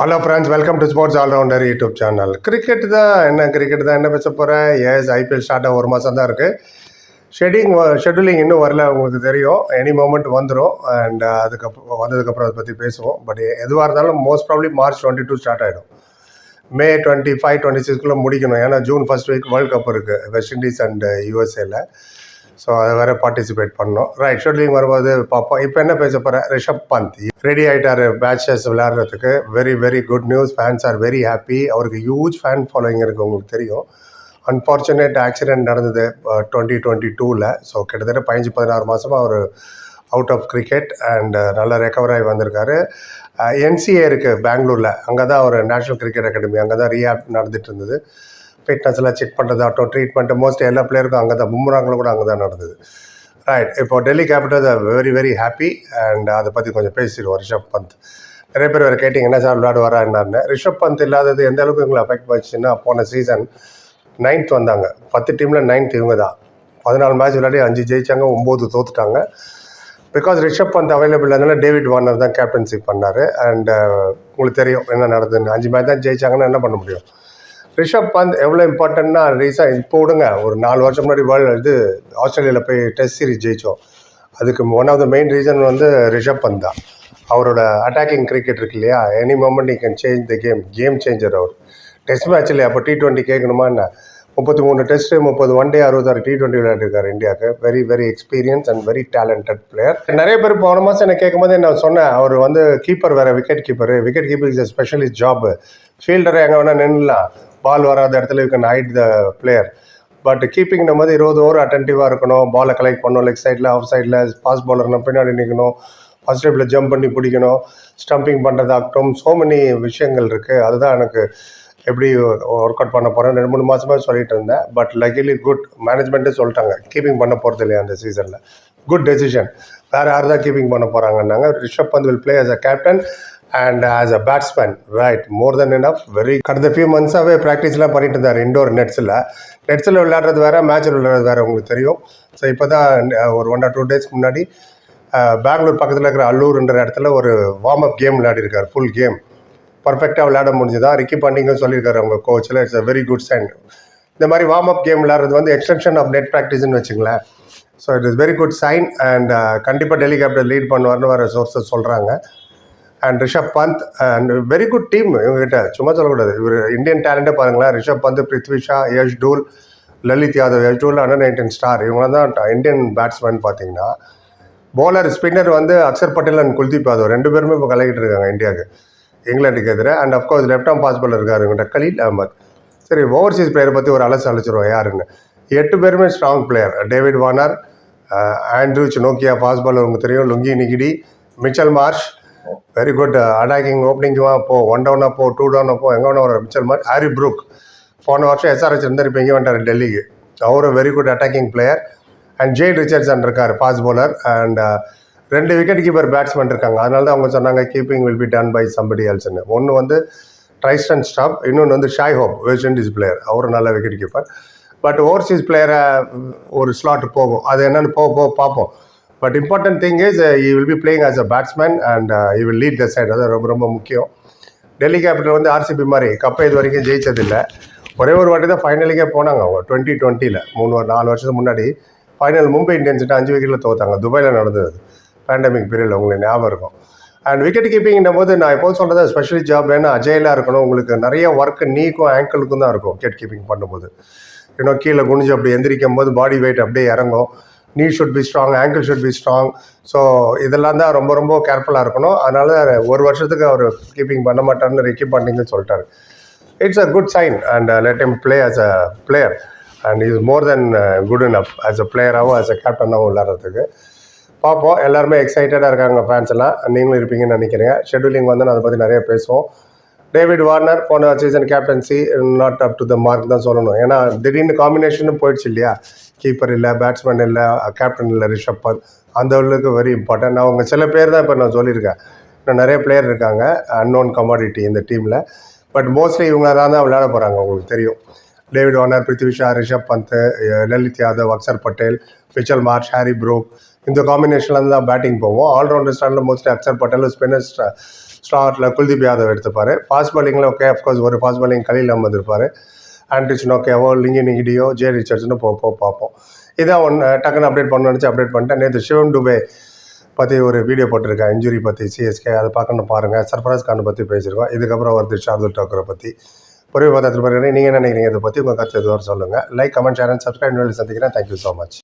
Hello friends welcome to sports allrounder YouTube channel cricket தான் என்ன cricket தான் என்ன பேச போகிறேன் எஸ் ஐபிஎல் ஸ்டார்ட் ஆக ஒரு மாதம் தான் இருக்குது ஷெடிங் ஷெட்யூலிங் இன்னும் வரல உங்களுக்கு தெரியும். எனி மூமெண்ட் வந்துடும் அண்ட் uh, அதுக்கப்புறம் வந்ததுக்கப்புறம் அதை பற்றி பேசுவோம். பட் uh, எதுவாக இருந்தாலும் most probably March twenty two start ஆகிடும் மே டுவெண்ட்டி ஃபைவ் டுவெண்ட்டி சிக்ஸ்க்குள்ளே முடிக்கணும் ஏன்னா June first week World Cup இருக்குது வெஸ்ட் இண்டீஸ் அண்ட் யூஎஸ்ஏல ஸோ அது வேறு பார்ட்டிசிபேட் பண்ணோம். ரைட் ஷெட்யூலிங் வரும்போது பார்ப்போம். இப்போ என்ன பேச போகிறேன் ரிஷப் பந்த். ரெடி ஆகிட்டாரு மேட்சஸ் விளையாடுறதுக்கு. Very very good news fans are very happy அவருக்கு ஹியூஜ் ஃபேன் ஃபாலோயிங் இருக்குது உங்களுக்கு தெரியும். அன்ஃபார்ச்சுனேட் ஆக்சிடென்ட் நடந்தது டுவெண்ட்டி டுவெண்ட்டி டூவில் ஸோ கிட்டத்தட்ட பதினஞ்சு பதினாறு மாதமாக அவர் அவுட் ஆஃப் கிரிக்கெட் அண்ட் நல்லா ரெக்கவர் ஆகி வந்திருக்காரு. என்சிஏ இருக்குது பெங்களூரில் அங்கே தான் ஒரு நேஷ்னல் கிரிக்கெட் அகாடமி அங்கே தான் ரீஆப் நடந்துட்டு இருந்தது. ஃபிட்னஸ்லாம் எல்லாம் செக் பண்ணுறதாகட்டும் ட்ரீட்மெண்ட்டு மோஸ்ட் எல்லா பிளேயருக்கும் அங்கே தான் பும்ராங்களும் கூட அங்கே தான் நடந்தது. ரைட் இப்போ Delhi Capitals very very happy and அதை பற்றி கொஞ்சம் பேசிடுவோம் ரிஷப் பந்த். நிறைய பேர் வேறு கேட்டிங்க என்ன சார் விளையாடு வரா என்னன்னு. ரிஷப் பந்த் இல்லாதது எந்த அளவுக்கு எங்களை அஃபெக்ட் பண்ணிச்சுன்னா போன சீசன் நைன்த் வந்தாங்க. பத்து டீமில் நைன்த் இவங்க தான். பதினாலு மேட்ச் விளையாடி அஞ்சு ஜெயிச்சாங்க ஒம்பது தோத்துட்டாங்க. பிகாஸ் ரிஷப் பந்த் அவைலபிள் அதனால டேவிட் வார்னர் தான் கேப்டன்சி பண்ணார். அண்ட் உங்களுக்கு தெரியும் என்ன நடந்ததுன்னு. அஞ்சு மேட்ச் தான் ஜெயிச்சாங்கன்னா என்ன பண்ண முடியும்? ரிஷப் பந்த் எவ்வளோ இம்பார்ட்டன்ட்னா ரீசன் இப்போ விடுங்க ஒரு நாலு வருஷம் முன்னாடி வேர்ல்டு இது ஆஸ்திரேலியாவில் போய் டெஸ்ட் சீரிஸ் ஜெயித்தோம் அதுக்கு one of the main reason வந்து ரிஷப் பந்த் தான். அவரோட அட்டாக்கிங் கிரிக்கெட் இருக்கு இல்லையா? Any moment you can change the game game changer our. Test match இல்லையா? அப்போ டி டுவெண்ட்டி கேட்கணுமா என்ன? முப்பத்தி மூணு டெஸ்ட்டு முப்பது ஒன் டே அறுபத்தாறு டி டுவெண்ட்டி விளையாடிருக்காரு இந்தியாவுக்கு. Very very experience and very talented player நிறைய பேர் போன மாதம் என்ன கேட்கும்போது நான் சொன்னேன்? அவர் வந்து கீப்பர் வேறு wicket keeper wicket keeper is specialist job ஃபீல்டரை எங்கே வேணால் நின்றுலாம் பால் வராத இடத்துல you can hide the player but கீப்பிங்னும் போது இருபது ஓவர் அட்டன்டிவாக இருக்கணும். பாலை கலெக்ட் பண்ணணும். லெக் சைடில் ஆஃப் சைடில் பாஸ் பாலர்னா பின்னாடி நிற்கணும் ஃபர்ஸ்ட் ஸ்டெப்பில் ஜம்ப் பண்ணி பிடிக்கணும். ஸ்டம்பிங் பண்ணுறதாகட்டும் ஸோ மெனி விஷயங்கள் இருக்குது அதுதான் எனக்கு எப்படி ஒர்க் அவுட் பண்ண போகிறேன் ரெண்டு மூணு மாதமாக சொல்லிட்டு இருந்தேன். பட் லக்கிலி குட் மேனேஜ்மெண்ட்டே சொல்லிட்டாங்க. கீப்பிங் பண்ண போகிறது இல்லையா அந்த சீசனில் குட் டெசிஷன் வேறு யார் தான் கீப்பிங் பண்ண போகிறாங்கன்னாங்க Rishabh Pant will play as a captain and as a batsman right more than enough very கடந்த ஃபியூ மந்த்ஸாகவே ப்ராக்டிஸ்லாம் பண்ணிட்டு இருந்தார் இண்டோர் நெட்ஸில் நெட்ஸில் விளையாடுறது வேறு மேட்ச்சில் விளையாடுறது வேறு உங்களுக்கு தெரியும். ஸோ இப்போ தான் ஒரு ஒன் ஆர் டூ டேஸ்க்கு முன்னாடி பெங்களூர் பக்கத்தில் இருக்கிற அல்லூர்ன்ற இடத்துல ஒரு வார்ம் அப் கேம் விளையாடிருக்கார் ஃபுல் கேம் பர்ஃபெக்டாக விளையாட முடிஞ்சுதான் ரிக்கி பாண்டிங்கும் சொல்லியிருக்காரு அவங்க கோச்சில் it's a very good sign இந்த மாதிரி வார்ம் அப் கேம் விளையாடுறது வந்து எக்ஸ்டென்ஷன் ஆஃப் நெட் ப்ராக்டிஸ்னு வச்சுங்களேன். So it is very good sign and கண்டிப்பாக டெல்லி கேபிட்டல் லீட் பண்ணுவார்னு வர சோர்ஸஸ் சொல்கிறாங்க and Rishabh Pant and very good team இவங்ககிட்ட. சும்மா சொல்லக்கூடாது. இவர் இந்தியன் டேலண்ட்டே பாருங்களேன். Rishabh Pant Prithvi Shaw Yash Dhull Lalit Yadav Yash Dhull under nineteen star இவங்க தான் இந்தியன் பேட்ஸ்மேன் பார்த்தீங்கன்னா போலர் ஸ்பின்னர் வந்து அக்ஷர் பட்டேல் அண்ட் குல்தீப் யாதவ் ரெண்டு பேருமே இப்போ கலக்கிட்டு இருக்காங்க இந்தியாவுக்கு இங்கிலாண்டுக்கு எதிராக and of course left arm pace bowler இருக்காரு இவங்கள்ட்ட கலீல் அஹமத் சரி ஓவர்சீஸ் பிளேயரை பற்றி ஒரு அலசு அழைச்சிருவோம் யாருன்னு? எட்டு பேருமே strong player David Warner Anrich Nokia பாஸ்பால் பாலர் உங்களுக்கு தெரியும். Lungi Ngidi Mitchell Marsh very good attacking opening போ. ஒன் டவுனாக போ டூ டவுனாக போ. எங்கே ஒன்று வர மிச்சல் மாதிரி. ஹாரி ப்ரூக் போன வருஷம் எஸ்ஆர்ஹெச் இருந்தார் இப்போ இங்கே வந்துட்டார் டெல்லிக்கு. அவரும் very good attacking player and Jhye Richardson இருக்கார் ஃபாஸ்ட் போலர் அண்ட் ரெண்டு விக்கெட் கீப்பர் பேட்ஸ்மேன் இருக்காங்க. அதனால தான் அவங்க சொன்னாங்க keeping will be done by somebody else ஒன்று வந்து ட்ரைஸ்டன் ஸ்டாப் இன்னொன்று வந்து Shai Hope West Indies player அவரும் நல்ல விக்கெட் கீப்பர் பட் ஓவர்சீஸ் பிளேயரை ஒரு ஸ்லாட் போகும். அது என்னென்னு போக போக பார்ப்போம். But important thing is he will be playing as a batsman and he will lead the side அது ரொம்ப ரொம்ப முக்கியம். டெல்லி கேபிட்டல் வந்து ஆர்சிபி மாதிரி கப்பை இது வரைக்கும் ஜெயிச்சதில்லை. ஒரே ஒரு வாட்டி தான் ஃபைனலுக்கே போனாங்க அவங்க டுவெண்ட்டி டுவெண்ட்டியில் மூணு நாலு வருஷத்துக்கு முன்னாடி ஃபைனல் மும்பை இந்தியன்ஸ்ட்டு அஞ்சு விக்கெட்டில் தோத்தாங்க. துபாயில் நடந்தது. பேண்டமிக் பீரியடில் உங்களுக்கு ஞாபகம் இருக்கும். அண்ட் விக்கெட் கீப்பிங்கும் போது நான் எப்போது சொல்கிறது ஸ்பெஷலி ஜாப் வேணும் அஜயலாக இருக்கணும். உங்களுக்கு நிறைய ஒர்க்கு நீக்கும் ஆங்கிளுக்கும் தான் இருக்கும் விக்கெட் கீப்பிங் பண்ணும்போது. இன்னும் கீழே குனிஞ்சு அப்படி எந்திரிக்கும் போது பாடி வெயிட் அப்படியே இறங்கும். Knee should be strong ankle should be strong so இதெல்லாம் தான் ரொம்ப ரொம்ப கேர்ஃபுல்லாக இருக்கணும். அதனால ஒரு வருஷத்துக்கு அவர் கீப்பிங் பண்ண மாட்டார்னு ரிக்கி பாண்டிங்னு சொல்லிட்டாரு. It's a good sign and let him play as a player and is more than good enough as a பிளேயராகவும் as a கேப்டனாகவும் விளாட்றதுக்கு பார்ப்போம். எல்லாருமே எக்ஸைட்டடாக இருக்காங்க ஃபேன்ஸ் எல்லாம். நீங்களும் இருப்பீங்கன்னு நினைக்கிறேன். ஷெட்யூலிங் வந்து நான் அதை பற்றி நிறைய பேசுவோம். டேவிட் வார்னர் போன season captaincy not up to the mark தான் சொல்லணும். ஏன்னா திடீர்னு காம்பினேஷனும் போயிடுச்சு இல்லையா? கீப்பர் இல்லை பேட்ஸ்மேன் இல்லை கேப்டன் இல்லை ரிஷப் பந்த். அந்த அளவுக்கு வெரி இம்பார்ட்டன்ட் அவங்க சில பேர் தான் இப்போ நான் சொல்லியிருக்கேன். இன்னும் நிறைய பிளேயர் இருக்காங்க அன்னோன் கமாடிட்டி இந்த டீமில் பட் மோஸ்ட்லி இவங்க தான் தான் விளையாட போகிறாங்க உங்களுக்கு தெரியும். David Warner Prithvi Shaw Rishabh Pant Lalit Yadav Axar Patel Mitchell Marsh Harry Brook இந்த காம்பினேஷனில் தான் பேட்டிங் போவோம். ஆல்ரவுண்டர் ஸ்டாண்டில் மோஸ்ட்லி அக்ஷர் பட்டேல் ஸ்பின்னர் ஸ்லாட்டில் குல்தீப் யாதவ் எடுத்துப்பார். ஃபாஸ்ட் பாலிங்கில் ஓகே அஃப்கோர்ஸ் ஒரு ஃபாஸ்ட் பாலிங் கலியில் அமர்ந்திருப்பார் ஆண்ட்ரிச்சன் ஓகேவோ லிங்கி நிகிடியோ ஜே ரிச்சர்ட்ஸ்னு போ போ பார்ப்போம். இதான் ஒன்று டக்குன்னு அப்டேட் பண்ண நினச்சி அப்டேட் பண்ணிட்டேன். நேற்று சிவம் டுபே பற்றி ஒரு வீடியோ போட்டிருக்கேன் இன்ஜுரி பற்றி சிஎஸ்கே அதை பார்க்கணும் பாருங்கள் சர்ஃபராஸ் கானை பற்றி பேசியிருக்கோம். இதுக்கப்புறம் வருது ஷார்துல் டாக்கரை பற்றி பொறுமை பார்த்து நீங்கள் என்ன நினைக்கிறீங்க? இதை பற்றி உங்கள் கருத்து எதுவும் சொல்லுங்கள் like comment share and subscribe சந்திக்கிறேன். Thank you so much